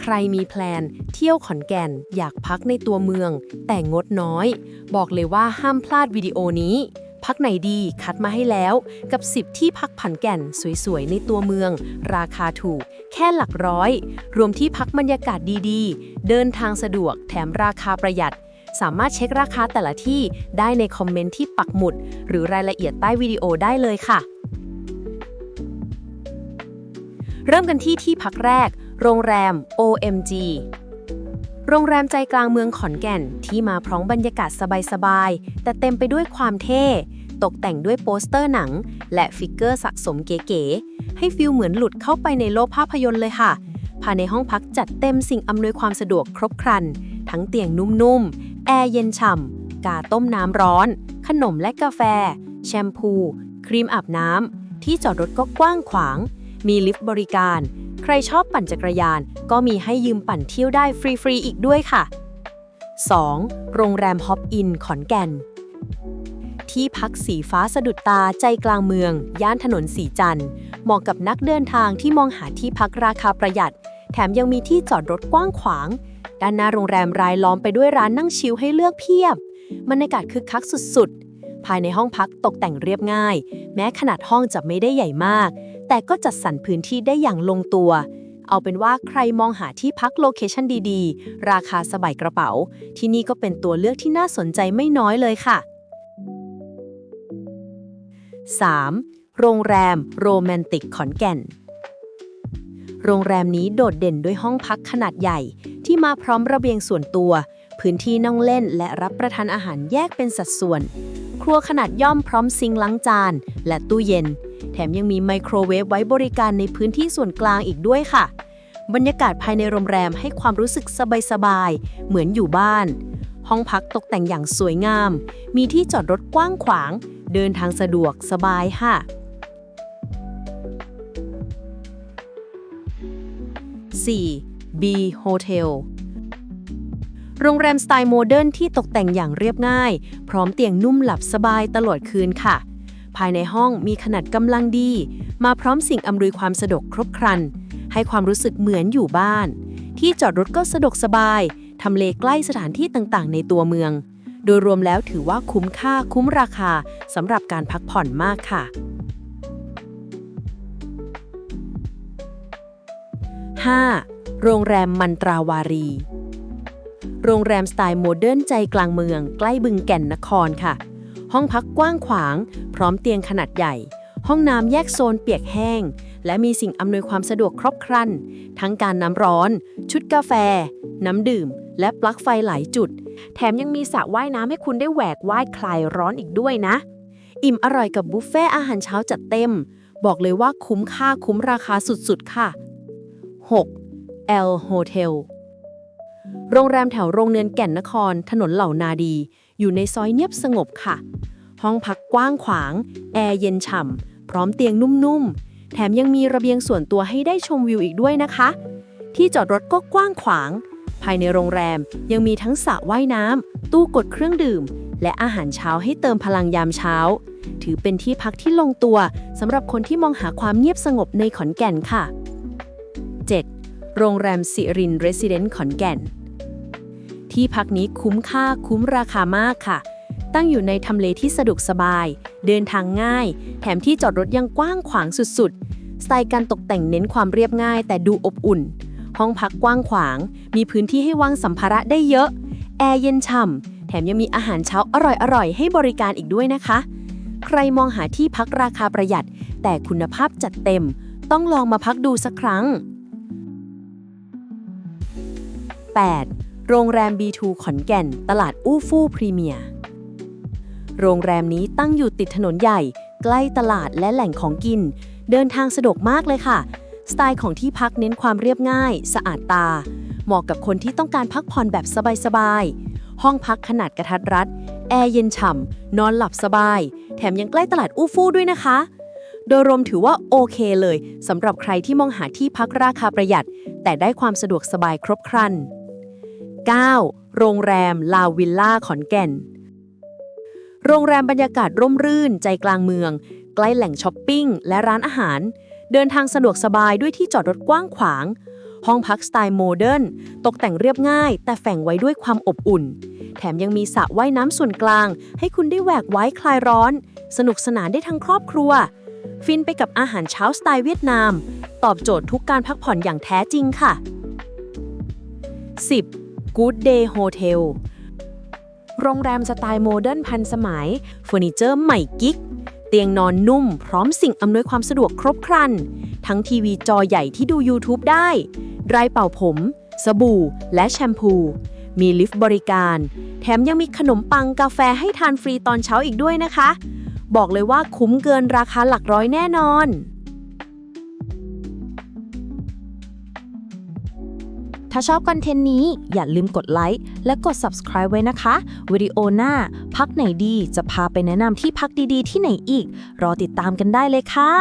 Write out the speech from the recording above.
ใครมีแพลน เที่ยวขอนแก่น อยากพักในตัวเมือง แต่งดน้อย บอกเลยว่าห้ามพลาดวิดีโอนี้ พักไหนดีคัดมาให้แล้ว กับ 10 ที่พักผันแก่นสวยๆ ในตัวเมือง ราคาถูก แค่หลักร้อย รวมที่พักบรรยากาศดีๆ เดินทางสะดวกแถมราคาประหยัด สามารถเช็คราคาแต่ละที่ได้ในคอมเมนต์ที่ปักหมุด หรือรายละเอียดใต้วิดีโอได้เลยค่ะเริ่มกันที่ที่พักแรก โรงแรม OMG โรงแรมใจกลางเมืองขอนแก่นที่มาพร้อมบรรยากาศสบายๆ แต่เต็มไปด้วยความเท่ ตกแต่งด้วยโปสเตอร์หนัง และฟิกเกอร์สะสมเก๋ๆ ให้ฟิลเหมือนหลุดเข้าไปในโลกภาพยนตร์เลยค่ะ ภายในห้องพักจัดเต็มสิ่งอำนวยความสะดวกครบครัน ทั้งเตียงนุ่มๆ แอร์เย็นฉ่ำ กาต้มน้ำร้อน ขนมและกาแฟ แชมพู ครีมอาบน้ำที่จอดรถก็กว้างขวาง มีลิฟต์บริการ ใครชอบปั่นจักรยาน ก็มีให้ยืมปั่นเที่ยวได้ฟรีๆอีกด้วยค่ะ 2. โรงแรมฮอปอินขอนแก่น ที่พักสีฟ้าสะดุดตาใจกลางเมือง ย่านถนนสีจันทร์เหมาะกับนักเดินทางที่มองหาที่พักราคาประหยัด แถมยังมีที่จอดรถกว้างขวาง ด้านหน้าโรงแรมรายล้อมไปด้วยร้านนั่งชิลให้เลือกเพียบบรรยากาศคึกคักสุดๆ ภายในห้องพักตกแต่งเรียบง่าย แม้ขนาดห้องจะไม่ได้ใหญ่มาก แต่ก็จัดสรรพื้นที่ได้อย่างลงตัว เอาเป็นว่าใครมองหาที่พักโลเคชันดีๆ ราคาสบายกระเป๋า ที่นี่ก็เป็นตัวเลือกที่น่าสนใจไม่น้อยเลยค่ะ 3. โรงแรมโรแมนติกขอนแก่น โรงแรมนี้โดดเด่นด้วยห้องพักขนาดใหญ่ ที่มาพร้อมระเบียงส่วนตัว พื้นที่นั่งเล่นและรับประทานอาหารแยกเป็นสัดส่วน ครัวขนาดย่อมพร้อมซิงล้างจาน และตู้เย็น แถมยังมีไมโครเวฟไว้บริการในพื้นที่ส่วนกลางอีกด้วยค่ะ บรรยากาศภายในโรงแรมให้ความรู้สึกสบายๆ เหมือนอยู่บ้าน ห้องพักตกแต่งอย่างสวยงาม มีที่จอดรถกว้างขวาง เดินทางสะดวกสบายค่ะ 4. B Hotel โรงแรมสไตล์โมเดิร์นที่ตกแต่งอย่างเรียบง่าย พร้อมเตียงนุ่มหลับสบายตลอดคืนค่ะ ภายในห้องมีขนาดกำลังดี มาพร้อมสิ่งอำนวยความสะดวกครบครัน ให้ความรู้สึกเหมือนอยู่บ้าน ที่จอดรถก็สะดวกสบาย ทำเลใกล้สถานที่ต่างๆ ในตัวเมือง โดยรวมแล้วถือว่าคุ้มค่าคุ้มราคาสำหรับการพักผ่อนมากค่ะ 5. โรงแรมมันตราวารี โรงแรมสไตล์โมเดิร์นใจกลางเมือง ใกล้บึงแก่นนครค่ะ ห้องพักกว้างขวาง พร้อมเตียงขนาดใหญ่ ห้องน้ำแยกโซนเปียกแห้ง และมีสิ่งอำนวยความสะดวกครบครัน ทั้งการน้ำร้อน ชุดกาแฟ น้ำดื่ม และปลั๊กไฟหลายจุด แถมยังมีสระว่ายน้ำให้คุณได้แหวกว่ายคลายร้อนอีกด้วยนะ อิ่มอร่อยกับบุฟเฟ่อาหารเช้าจัดเต็ม บอกเลยว่าคุ้มค่าคุ้มราคาสุดๆค่ะ 6. L Hotel โรงแรมแถวโรงเนือนแก่นนคร ถนนเหล่านาดี อยู่ในซอยเงียบสงบค่ะ ห้องพักกว้างขวาง แอร์เย็นฉ่ำ พร้อมเตียงนุ่มๆ แถมยังมีระเบียงส่วนตัวให้ได้ชมวิวอีกด้วยนะคะ ที่จอดรถก็กว้างขวาง ภายในโรงแรมยังมีทั้งสระว่ายน้ำ ตู้กดเครื่องดื่ม และอาหารเช้าให้เติมพลังยามเช้า ถือเป็นที่พักที่ลงตัวสำหรับคนที่มองหาความเงียบสงบในขอนแก่นค่ะ โรงแรมสิรินเรสซิเดนต์ขอนแก่น ที่พักนี้คุ้มค่าคุ้มราคามากค่ะ ตั้งอยู่ในทำเลที่สะดวกสบาย เดินทางง่าย แถมที่จอดรถยังกว้างขวางสุดๆ สไตล์การตกแต่งเน้นความเรียบง่าย แต่ดูอบอุ่น ห้องพักกว้างขวาง มีพื้นที่ให้วางสัมภาระได้เยอะ แอร์เย็นฉ่ำแถมยังมีอาหารเช้าอร่อยๆ ให้บริการอีกด้วยนะคะ ใครมองหาที่พักราคาประหยัด แต่คุณภาพจัดเต็ม ต้องลองมาพักดูสักครั้ง 8. โรงแรม B2 ขอนแก่น ตลาดอู้ฟู่พรีเมียร์ โรงแรมนี้ตั้งอยู่ติดถนนใหญ่ ใกล้ตลาดและแหล่งของกิน เดินทางสะดวกมากเลยค่ะ สไตล์ของที่พักเน้นความเรียบง่าย สะอาดตา เหมาะกับคนที่ต้องการพักผ่อนแบบสบายๆ ห้องพักขนาดกระทัดรัด แอร์เย็นฉ่ำ นอนหลับสบาย แถมยังใกล้ตลาดอู้ฟู่ด้วยนะคะโดยรวมถือว่าโอเคเลยสำหรับใครที่มองหาที่พักราคาประหยัด แต่ได้ความสะดวกสบายครบครัน 9. โรงแรมลาวิลล่าขอนแก่น โรงแรมบรรยากาศร่มรื่นใจกลางเมือง ใกล้แหล่งช้อปปิ้งและร้านอาหาร เดินทางสะดวกสบายด้วยที่จอดรถกว้างขวาง ห้องพักสไตล์โมเดิร์นตกแต่งเรียบง่าย แต่แฝงไว้ด้วยความอบอุ่น แถมยังมีสระว่ายน้ำส่วนกลาง ให้คุณได้แหวกไว้คลายร้อน สนุกสนานได้ทั้งครอบครัว ฟินไปกับอาหารเช้าสไตล์เวียดนาม ตอบโจทย์ทุกการพักผ่อนอย่างแท้จริงค่ะ 10. Good Day Hotel โรงแรมสไตล์โมเดิร์นพันสมัยเฟอร์นิเจอร์ใหม่กิ๊ก เตียงนอนนุ่ม พร้อมสิ่งอำนวยความสะดวกครบครัน ทั้งทีวีจอใหญ่ที่ดู YouTube ได้ไดร์เป่าผม สบู่ และแชมพู มีลิฟต์บริการ แถมยังมีขนมปังกาแฟให้ทานฟรีตอนเช้าอีกด้วยนะคะ บอกเลยว่าคุ้มเกินราคาหลักร้อยแน่นอน ถ้าชอบคอนเทนต์นี้อย่าลืมกดไลค์และกด subscribe ไว้นะคะวิดีโอหน้า พักไหนดีจะพาไปแนะนำที่พักดีๆ ที่ไหนอีก รอติดตามกันได้เลยค่ะ